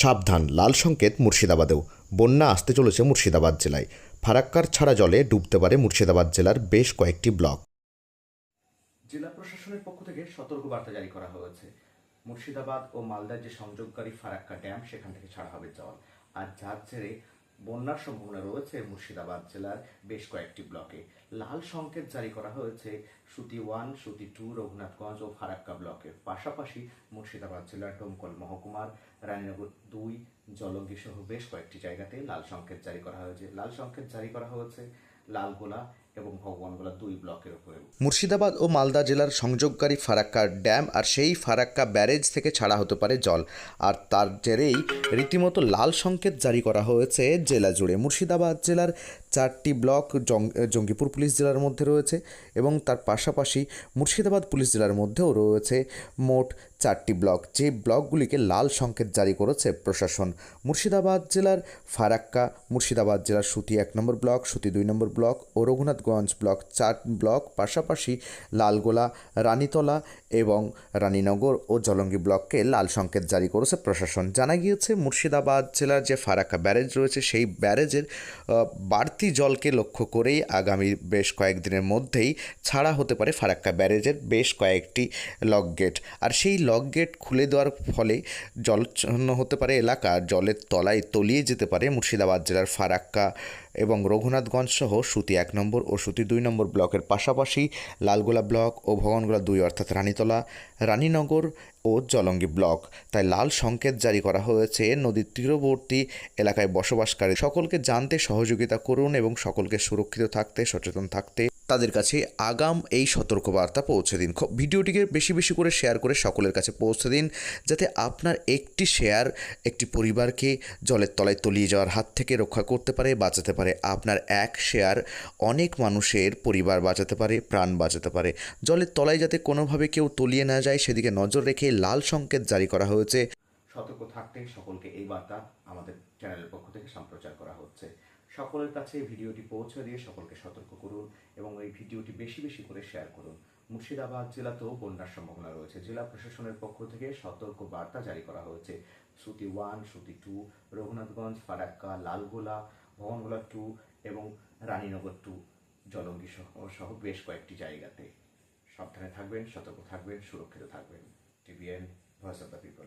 সাবধান, লাল সংকেত মুর্শিদাবাদেও। বন্যা আসতে চলেছে মুর্শিদাবাদ জেলায়। ফারাক্কার ছাড়া জলে ডুবতে পারে মুর্শিদাবাদ জেলার বেশ কয়েকটি ব্লক। জেলা প্রশাসনের পক্ষ থেকে সতর্ক বার্তা জারি করা হয়েছে। মুর্শিদাবাদ ও মালদার যে সংযোগকারী ফারাক্কা ড্যাম, সেখান থেকে ছাড়া হবে জল। আর যার জেরে বন্যার সম্ভাবনা রয়েছে মুর্শিদাবাদ জেলার বেশ কয়েকটি ব্লকে। লাল সংকেত জারি করা হয়েছে সুতি ওয়ান, সুতি টু, রঘুনাথগঞ্জ ও ফারাক্কা ব্লকের পাশাপাশি মুর্শিদাবাদ জেলার ডোমকল মহকুমার, রানীনগর দুই জলঙ্গি সহ বেশ কয়েকটি জায়গাতে লাল সংকেত জারি করা হয়েছে। লাল সংকেত জারি করা হয়েছে লালগোলা এবং দুই ব্লকের উপরে। মুর্শিদাবাদ ও মালদা জেলার সংযোগকারী ফারাক্কা ড্যাম আর সেই ফারাক্কা ব্যারেজ থেকে ছাড়া হতে পারে জল। আর তার জেরেই রীতিমতো লাল সংকেত জারি করা হয়েছে জেলা জুড়ে। মুর্শিদাবাদ জেলার চারটি ব্লক জঙ্গিপুর পুলিশ জেলার মধ্যে রয়েছে এবং তার পাশাপাশি মুর্শিদাবাদ পুলিশ জেলার মধ্যেও রয়েছে মোট চারটি ব্লক। যে ব্লকগুলিকে লাল সংকেত জারি করেছে প্রশাসন। মুর্শিদাবাদ জেলার ফারাক্কা, মুর্শিদাবাদ জেলার সুতি এক নম্বর ব্লক, সুতি দুই নম্বর ব্লক ও রঘুনাথগঞ্জ ব্লক চার ব্লক, পাশাপাশি লালগোলা, রানীতলা এবং রানীনগর ও জলঙ্গি ব্লককে লাল সংকেত জারি করেছে প্রশাসন। জানা গিয়েছে, মুর্শিদাবাদ জেলার যে ফারাক্কা ব্যারেজ রয়েছে, সেই ব্যারেজের বাড়তি জলকে লক্ষ্য করেই আগামী বেশ কয়েকদিনের মধ্যেই ছাড়া হতে পারে ফারাক্কা ব্যারেজের বেশ কয়েকটি লক গেট। আর সেই লক গেট খুলে দেওয়ার ফলে জলচ্ছন্ন হতে পারে এলাকা। জলের তলায় তলিয়ে যেতে পারে মুর্শিদাবাদ জেলার ফারাক্কা এবং রঘুনাথগঞ্জ সহ সুতি এক নম্বর ও সুতি দুই নম্বর ব্লকের পাশাপাশি লালগোলা ব্লক ও ভগনগোলা দুই, অর্থাৎ রানীতলা, রানীনগর ও জলঙ্গি ব্লক। তাই লাল সংকেত জারি করা হয়েছে নদীর তীরবর্তী এলাকায় বসবাসকারী সকলকে জানতে সহযোগিতা করুন এবং সকলকে সুরক্ষিত থাকতে, সচেতন থাকতে তাদের কাছে আগাম এই সতর্কবার্তা পৌঁছে দিন। ভিডিওটিকে বেশি বেশি করে শেয়ার করে সকলের কাছে পৌঁছে দিন, যাতে আপনার একটি শেয়ার একটি পরিবারকে জলের তলায় তলিয়ে যাওয়ার হাত থেকে রক্ষা করতে পারে, বাঁচাতে পারে। আপনার এক শেয়ার অনেক মানুষের পরিবার বাঁচাতে পারে, প্রাণ বাঁচাতে পারে। জলের তলায় যাতে কোনোভাবে কেউ তলিয়ে না যায়, সেদিকে নজর রেখে লাল সংকেত জারি করা হয়েছে। সতর্ক থাকতে সকলকে এই বার্তা আমাদের চ্যানেলের পক্ষ থেকে সম্প্রচার করা হচ্ছে। সকলের কাছে ভিডিওটি পৌঁছে দিয়ে সকলকে সতর্ক করুন। এই ভিডিওটি বেশি বেশি করে শেয়ার করুন। মুর্শিদাবাদ জেলাতেও বন্যার সম্ভাবনা রয়েছে। জেলা প্রশাসনের পক্ষ থেকে সতর্ক বার্তা জারি করা হয়েছে। Suti one Suti two, Raghunathganj, Farakka, Lalgola, Bhagwangola two এবং রানীনগর টু, জলঙ্গি সহ বেশ কয়েকটি জায়গাতে। সাবধানে থাকবেন, সতর্ক থাকবেন, সুরক্ষিত থাকবেন। TVN, voice of the people.